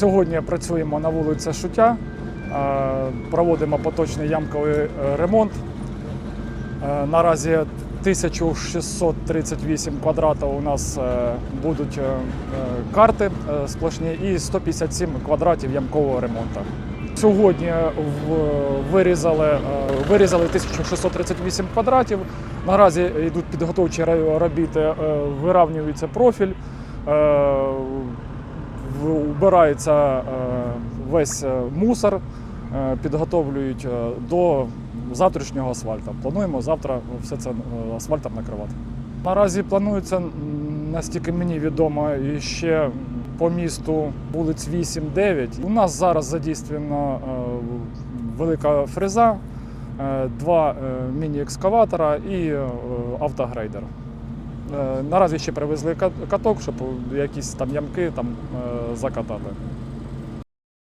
Сьогодні працюємо на вулиці Шуття, е, проводимо поточний ямковий е, ремонт. Е, Наразі 1638 квадратів у нас будуть карти сплошні і 157 квадратів ямкового ремонту. Сьогодні вирізали, вирізали 1638 квадратів. Наразі йдуть підготовчі робіти, вирівнюється профіль, убирається е, весь е, мусор, е, підготовлюють до завтрашнього асфальту. Плануємо завтра все це асфальтом накривати. Наразі планується, настільки мені відомо, ще по місту вулиць 8-9. У нас зараз задійствована велика фреза, два міні-екскаватора і автогрейдер. Е, Наразі ще привезли каток, щоб якісь там ямки там е, закатати.